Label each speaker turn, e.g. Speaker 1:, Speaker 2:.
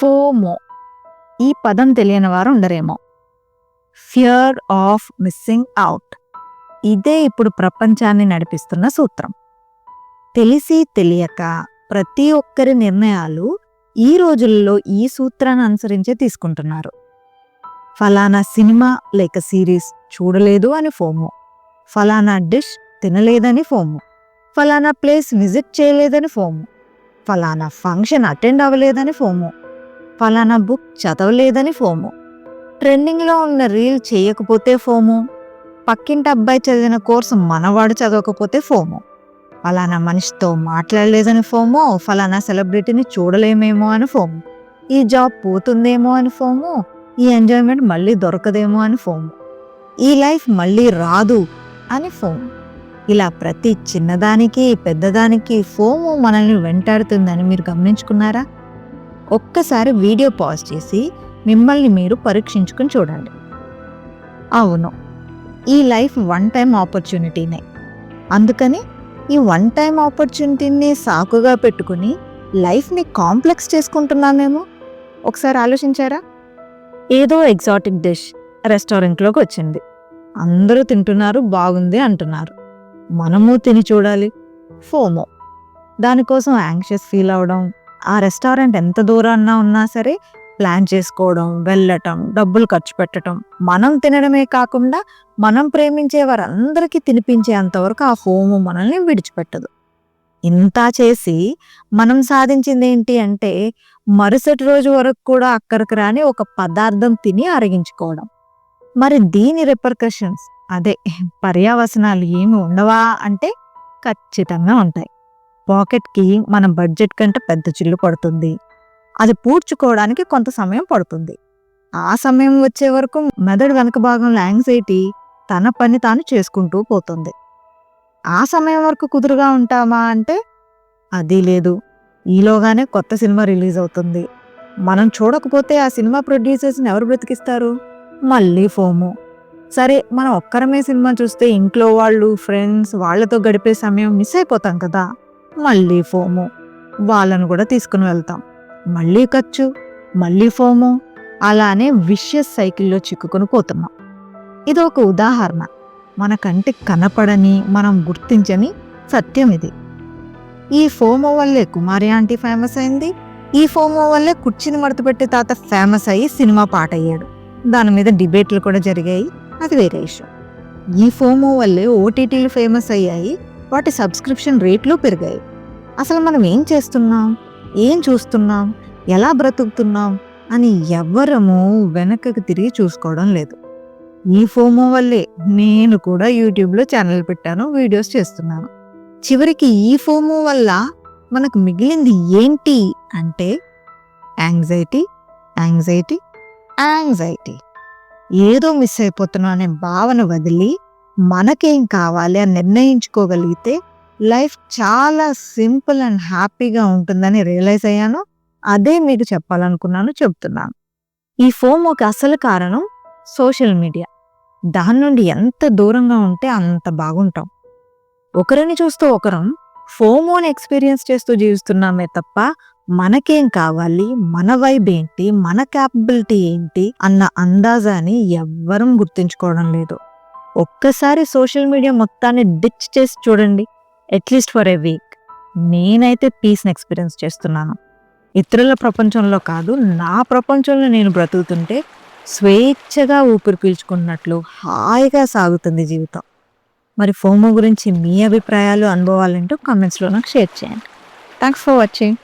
Speaker 1: FOMO. ఈ పదం తెలియని వారు ఉండరేమో. ఫియర్ ఆఫ్ మిస్సింగ్ అవుట్ ఇదే ఇప్పుడు ప్రపంచాన్ని నడిపిస్తున్న సూత్రం. తెలిసి తెలియక ప్రతి ఒక్కరి నిర్ణయాలు ఈ రోజుల్లో ఈ సూత్రాన్ని అనుసరించే తీసుకుంటున్నారు. ఫలానా సినిమా లేక సిరీస్ చూడలేదు అని ఫోము. ఫలానా డిష్ తినలేదని ఫోము. ఫలానా ప్లేస్ విజిట్ చేయలేదని ఫోము. ఫలానా ఫంక్షన్ అటెండ్ అవ్వలేదని ఫోము. ఫలానా బుక్ చదవలేదని ఫోము. ట్రెండింగ్లో ఉన్న రీల్ చేయకపోతే ఫోము. పక్కింటి అబ్బాయి చదివిన కోర్సు మనవాడు చదవకపోతే ఫోము. ఫలానా మనిషితో మాట్లాడలేదని ఫోమో. ఫలానా సెలబ్రిటీని చూడలేమేమో అని ఫోము. ఈ జాబ్ పోతుందేమో అని ఫోము. ఈ ఎంజాయ్మెంట్ మళ్ళీ దొరకదేమో అని ఫోము. ఈ లైఫ్ మళ్ళీ రాదు అని ఫోము. ఇలా ప్రతి చిన్నదానికి పెద్దదానికి ఫోము మనల్ని వెంటాడుతుందని మీరు గమనించుకున్నారా? ఒక్కసారి వీడియో పాజ్ చేసి మిమ్మల్ని మీరు పరీక్షించుకుని చూడండి. అవును ఈ లైఫ్ వన్ టైం ఆపర్చునిటీనే. అందుకని ఈ వన్ టైం ఆపర్చునిటీని సాకుగా పెట్టుకుని లైఫ్ని కాంప్లెక్స్ చేసుకుంటున్నామేమో ఒకసారి ఆలోచించారా? ఏదో ఎగ్జాటిక్ డిష్ రెస్టారెంట్లోకి వచ్చింది. అందరూ తింటున్నారు బాగుంది అంటున్నారు. మనము తిని చూడాలి. ఫోమో. దానికోసం యాంగ్షియస్ ఫీల్ అవడం ఆ రెస్టారెంట్ ఎంత దూరాన్న ఉన్నా సరే ప్లాన్ చేసుకోవడం వెళ్ళటం డబ్బులు ఖర్చు పెట్టడం మనం తినడమే కాకుండా మనం ప్రేమించే వారందరికీ తినిపించేంతవరకు ఆ హోమ్ మనల్ని విడిచిపెట్టదు. ఇంత చేసి మనం సాధించింది ఏంటి అంటే మరుసటి రోజు వరకు కూడా అక్కడికి రాని ఒక పదార్థం తిని అరిగించుకోవడం. మరి దీని రిపర్కషన్స్ అదే పర్యావసనాలు ఏమి ఉండవా అంటే ఖచ్చితంగా ఉంటాయి. పాకెట్కి మన బడ్జెట్ కంటే పెద్ద చిల్లు పడుతుంది. అది పూడ్చుకోవడానికి కొంత సమయం పడుతుంది. ఆ సమయం వచ్చే వరకు మెదడు వెనక భాగంలో యాంగ్జైటీ తన పని తాను చేసుకుంటూ పోతుంది. ఆ సమయం వరకు కుదురుగా ఉంటామా అంటే అది లేదు. ఈలోగానే కొత్త సినిమా రిలీజ్ అవుతుంది. మనం చూడకపోతే ఆ సినిమా ప్రొడ్యూసర్స్ని ఎవరు బ్రతికిస్తారు? మళ్ళీ ఫోము. సరే మనం ఒక్కరమే సినిమా చూస్తే ఇంట్లో వాళ్ళు ఫ్రెండ్స్ వాళ్ళతో గడిపే సమయం మిస్ అయిపోతాం కదా. మళ్ళీ ఫోము. వాళ్ళను కూడా తీసుకుని వెళ్తాం. మళ్ళీ ఖర్చు మళ్ళీ ఫోము. అలానే విషయస్ సైకిల్లో చిక్కుకొని పోతున్నాం. ఇది ఒక ఉదాహరణ. మన కంటికి కనపడని మనం గుర్తించని సత్యం ఇది. ఈ ఫోమో వల్లే కుమారి ఆంటీ ఫేమస్ అయింది. ఈ ఫోమో వల్లే కుర్చీని మడతపెట్టే తాత ఫేమస్ అయ్యి సినిమా పాట అయ్యాడు. దాని మీద డిబేట్లు కూడా జరిగాయి. అది వేరే విషయం. ఈ ఫోమో వల్లే ఓటీటీలు ఫేమస్ అయ్యాయి. వాటి సబ్స్క్రిప్షన్ రేట్లు పెరిగాయి. అసలు మనం ఏం చేస్తున్నాం? ఏం చూస్తున్నాం? ఎలా బ్రతుకుతున్నాం? అని ఎవ్వరము వెనకకు తిరిగి చూసుకోవడం లేదు. ఈ ఫోమో వల్లే నేను కూడా యూట్యూబ్లో ఛానల్ పెట్టాను వీడియోస్ చేస్తున్నాను. చివరికి ఈ ఫోమో వల్ల మనకు మిగిలింది ఏంటి అంటే యాంగ్జైటీ యాంగ్జైటీ యాంగ్జైటీ. ఏదో మిస్ అయిపోతున్నా అనే భావన వదిలి మనకేం కావాలి అని నిర్ణయించుకోగలిగితే లైఫ్ చాలా సింపుల్ అండ్ హ్యాపీగా ఉంటుందని రియలైజ్ అయ్యాను. అదే మీకు చెప్పాలనుకున్నాను చెప్తున్నాను. ఈ ఫోమోకి అసలు కారణం సోషల్ మీడియా. దాని నుండి ఎంత దూరంగా ఉంటే అంత బాగుంటాం. ఒకరిని చూస్తూ ఒకరం ఫోమోని ఎక్స్పీరియన్స్ చేస్తూ జీవిస్తున్నామే తప్ప మనకేం కావాలి మన వైబ్ ఏంటి మన క్యాపబిలిటీ ఏంటి అన్న అందాజాని ఎవ్వరం గుర్తించుకోవడం లేదు. ఒక్కసారి సోషల్ మీడియా మొత్తాన్ని డిచ్ చేసి చూడండి. అట్లీస్ట్ ఫర్ ఏ వీక్ నేనైతే పీస్ని ఎక్స్పీరియన్స్ చేస్తున్నాను. ఇతరుల ప్రపంచంలో కాదు నా ప్రపంచంలో నేను బ్రతుకుతుంటే స్వేచ్ఛగా ఊపిరి పీల్చుకున్నట్లు హాయిగా సాగుతుంది జీవితం. మరి ఫోమో గురించి మీ అభిప్రాయాలు అనుభవాలంటూ కామెంట్స్లో నాకు షేర్ చేయండి. Thanks for watching